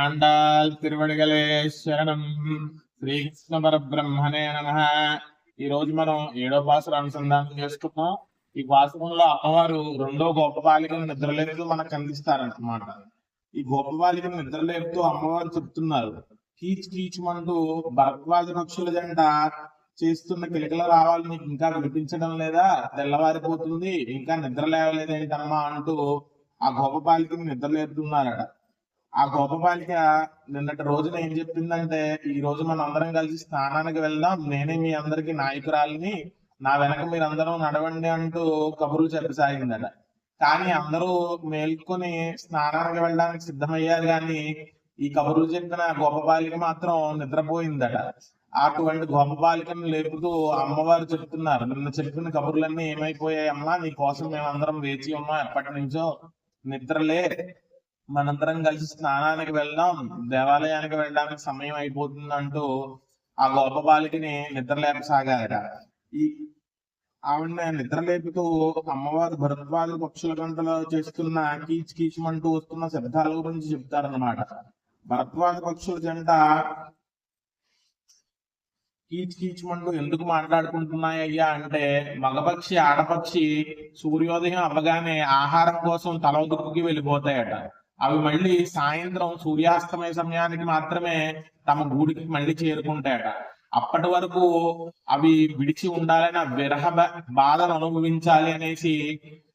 ఆండాల్ తిరువడిగలే శరణం శ్రీకృష్ణ పరబ్రహ్మనే నమ. ఈ రోజు మనం ఏడో పాసులు అనుసంధానం చేసుకున్నాం ఈ పాసురంలో అమ్మవారు రెండో గొప్ప బాలికను నిద్రలేపుతూ మనకు అందిస్తారన్నమాట. ఈ గొప్ప బాలికను నిద్రలేపుతూ అమ్మవారు చెప్తున్నారు. కీచ్ కీచుమంటూ భరద్వాజ పక్షుల జంట చేస్తున్న కిలకల రావాలి నీకు ఇంకా వినిపించడం లేదా? తెల్లవారిపోతుంది ఇంకా నిద్ర లేవలేదేంటమ్మా అంటూ ఆ గొప్ప బాలికని నిద్ర లేపుతున్నారట ఆ గొప్ప బాలిక నిన్నటి రోజున ఏం చెప్పిందంటే ఈ రోజు మనం అందరం కలిసి స్నానానికి వెళ్దాం నేనే మీ అందరికి నాయకురాలిని నా వెనక మీరందరూ నడవండి అంటూ కబుర్లు చెప్పసాగిందట కానీ అందరూ మేల్కొని స్నానానికి వెళ్ళడానికి సిద్ధమయ్యారు కానీ ఈ కబుర్లు చెప్పిన గొప్ప బాలిక మాత్రం నిద్రపోయిందట. అటువంటి గొప్ప బాలికను లేపుతూ అమ్మవారు చెప్తున్నారు నిన్న చెప్పిన కబుర్లన్నీ ఏమైపోయాయి అమ్మా నీ కోసం మేమందరం వేచి ఉన్నాం. ఎప్పటి నుంచో నిద్రలే మనందరం కలిసి స్నానానికి వెళ్దాం దేవాలయానికి వెళ్ళడానికి సమయం అయిపోతుంది అంటూ ఆ గొప్ప బాలికని నిద్రలేపసాగారట. ఈ ఆవిడ నిద్రలేపుతూ అమ్మవారు భరద్వాజ పక్షుల గంటలో చేస్తున్న కీచ్ కీచమంటూ వస్తున్న శబ్దాల గురించి చెప్తారన్నమాట. భరద్వాజ పక్షుల జంట కీచ్ కీచమంటూ ఎందుకు మాట్లాడుకుంటున్నాయ్యా అంటే మగపక్షి ఆడపక్షి సూర్యోదయం అవ్వగానే ఆహారం కోసం తల దుక్కుకి వెళ్ళిపోతాయట. అవి మళ్ళీ సాయంత్రం సూర్యాస్తమయ సమయానికి మాత్రమే తమ గూడికి మళ్ళీ చేరుకుంటాయట. అప్పటి వరకు అవి విడిచి ఉండాలని ఆ విరహ బాధను అనుభవించాలి అనేసి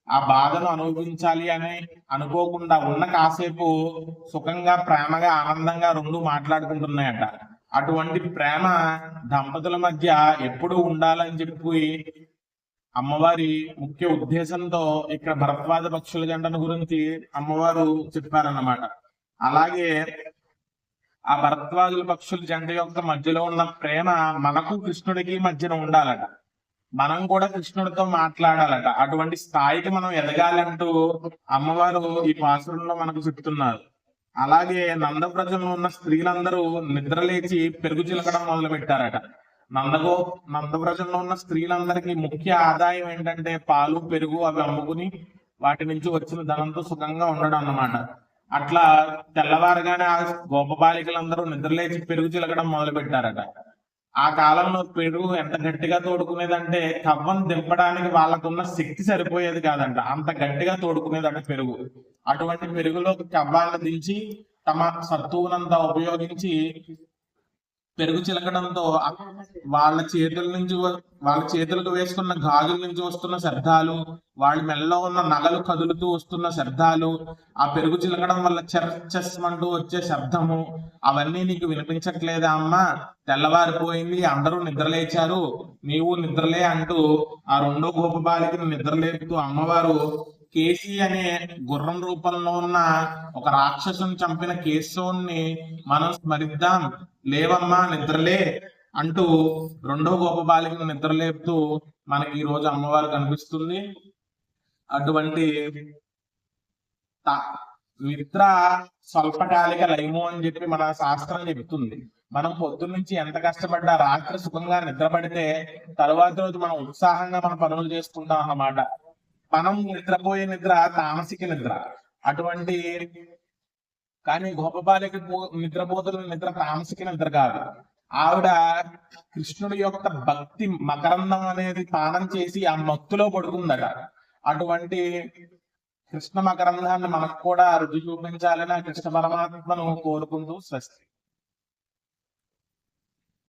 ఆ బాధను అనుభవించాలి అని అనుకోకుండా ఉన్న కాసేపు సుఖంగా ప్రేమగా ఆనందంగా రెండు మాట్లాడుకుంటున్నాయట. అటువంటి ప్రేమ దంపతుల మధ్య ఎప్పుడు ఉండాలని చెప్పి అమ్మవారి ముఖ్య ఉద్దేశంతో ఇక్కడ భరత్వాద పక్షుల జంటను గురించి అమ్మవారు చెప్పారన్నమాట. అలాగే ఆ భరత్వాదుల పక్షుల జంట యొక్క మధ్యలో ఉన్న ప్రేమ మనకు కృష్ణుడికి మధ్యన ఉండాలట. మనం కూడా కృష్ణుడితో మాట్లాడాలట. అటువంటి స్థాయికి మనం ఎదగాలంటూ అమ్మవారు ఈ పాసురంలో మనకు చెప్తున్నారు. అలాగే నందప్రజలు ఉన్న స్త్రీలందరూ నిద్రలేచి పెరుగు చిలకడం మొదలు పెట్టారట నందగో నందవ్రజంలో ఉన్న స్త్రీలందరికీ ముఖ్య ఆదాయం ఏంటంటే పాలు పెరుగు అవి అమ్ముకుని వాటి నుంచి వచ్చిన ధనంతో సుఖంగా ఉండడం అన్నమాట అట్లా తెల్లవారుగానే ఆ గోప బాలికలందరూ నిద్రలేచి పెరుగు చిలకడం మొదలు పెట్టారట ఆ కాలంలో పెరుగు ఎంత గట్టిగా తోడుకునేదంటే కవ్వం దింపడానికి వాళ్ళకున్న శక్తి సరిపోయేది కాదంట. అంత గట్టిగా తోడుకునేదంట పెరుగు. అటువంటి పెరుగులో కవ్వాలను దించి తమ సత్తువునంతా ఉపయోగించి పెరుగు చిలకడంతో వాళ్ళ చేతుల నుంచి వాళ్ళ చేతులకు వేసుకున్న గాజుల నుంచి వస్తున్న శబ్దాలు వాళ్ళ మెల్లో ఉన్న నగలు కదులుతూ వస్తున్న శబ్దాలు ఆ పెరుగు చిలకడం వల్ల చర్చస్మంటూ వచ్చే శబ్దము అవన్నీ నీకు వినిపించట్లేదా అమ్మా? తెల్లవారిపోయింది అందరూ నిద్రలేచారు. నీవు నిద్రలే అంటూ ఆ రెండో గోప బాలికను నిద్రలేపుతూ అమ్మవారు కేసి అనే గుర్రం రూపంలో ఉన్న ఒక రాక్షసుని చంపిన కేశవుణ్ణి మనం స్మరిద్దాం. లేవమ్మా నిద్రలే అంటూ రెండో గోప బాలికను నిద్రలేపుతూ మనకి ఈ రోజు అమ్మవారు కనిపిస్తుంది. అటువంటి నిద్ర స్వల్పకాలిక లైము అని చెప్పి మన శాస్త్రం చెబుతుంది మనం పొద్దున్న నుంచి ఎంత కష్టపడ్డా రాత్రి సుఖంగా నిద్రపడితే తరువాత రోజు మనం ఉత్సాహంగా మన పనులు చేసుకుంటాం అన్నమాట. మనం నిద్రపోయే నిద్ర తామసిక నిద్ర. అటువంటి కానీ గొప్ప బాలిక నిద్రపోతున్న నిద్ర తామసిక నిద్ర కాదు ఆవిడ కృష్ణుడి యొక్క భక్తి మకరందం అనేది పానం చేసి ఆ మత్తులో పడుకుందట అటువంటి కృష్ణ మకరంధాన్ని మనకు కూడా రుచి చూపించాలని ఆ కృష్ణ పరమాత్మను కోరుకుంటూ స్వస్తి